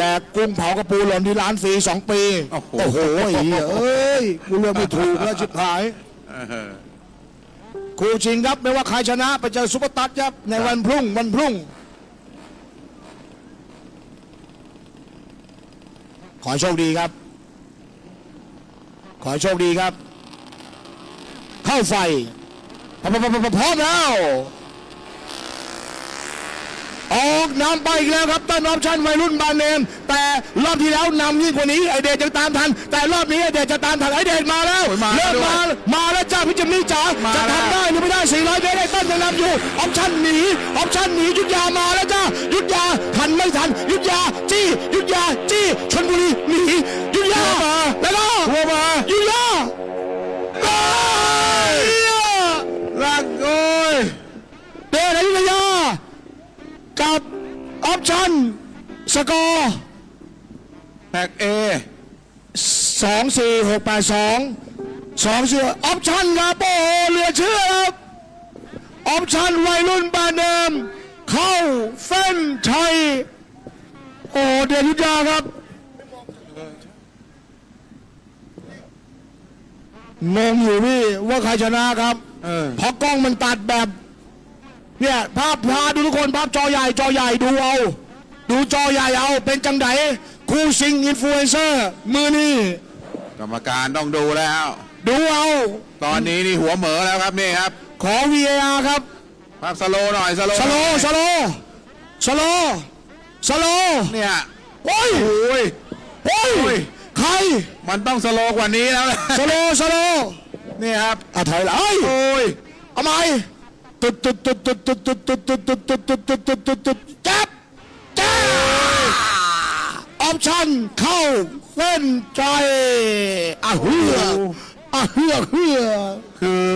ระปูหล่นที่ร้านฟรีสองปี โอ้โห โอ้โหไอ้เหี้ยเอ้ยกูเลือกไม่ถูกแล้วชิบหาย เออ คู่ชิงครับไม่ว่าใครชนะไปเจอซุปเปอร์ตัดครับ ในวันพรุ่งวันพรุ่ง ขอให้โชคดีครับ ขอให้โชคดีครับ เข้าไฟพร้อมพร้อมพร้อมพร้อมแล้ว ออกนำไปอีกแล้วครับต้นออปชั่นวัยรุ่นบานเนม แต่รอบที่แล้วนำยิ่งกว่านี้ไอเดชยังตามทัน แต่รอบนี้ไอเดชจะตามทันไอเดชมาแล้วโอ้ยมาเริ่มด้วยมามาแล้วจ้าพี่จิมมี่จ๋ามาจะแล้ว ทำได้หรือไม่ได้ 400 เมตรได้ต้นยังนำอยู่ออปชั่นหนีออปชั่นหนียุทธยามาแล้วจ้ายุทธยาทันไม่ทันยุทธยาจี้ยุทธยาจี้ชนบุรี ชั่น สกอร์แพ็กเอสองสี่หกแปดสองสองเชื่อออปชั่นครับโอ้โหเหลือเชื่อครับออปชั่นวัยรุ่นบานเดิม เข้าเส้นชัย โอ้เดชอยุธยาครับงงอยู่พี่ว่าใครชนะครับเออเพราะกล้องมันตัดแบบ เนี่ยภาพพาดูทุกคนภาพจอใหญ่จอใหญ่ดูเอา ดูจอใหญ่เอาเป็นจังไดคู่ซิงอินฟลูเอนเซอร์มือนี่กรรมการต้องดูแล้ว ดูเอา ตอนนี้นี่หัวเหมอแล้วครับนี่ครับ ขอ VAR ครับภาพสโลว์หน่อยสโลว์สโลว์สโลว์สโลว์สโลว์เนี่ยโอ้ยโอ้ยโอ้โอ้ยยใครมันต้องสโลว์กว่านี้แล้วแหละสโลว์สโลว์นี่ครับอะถอยหลังเอ้ยโอ้ยเอาไหม ตุดตุดตุดตุดตุดตุดตุดตุดตุดตุดตุดตุดตุดตุดตุดจับจ้าออปชั่นเข้าเส้นใจอะเฮืออะเฮือเฮือคือ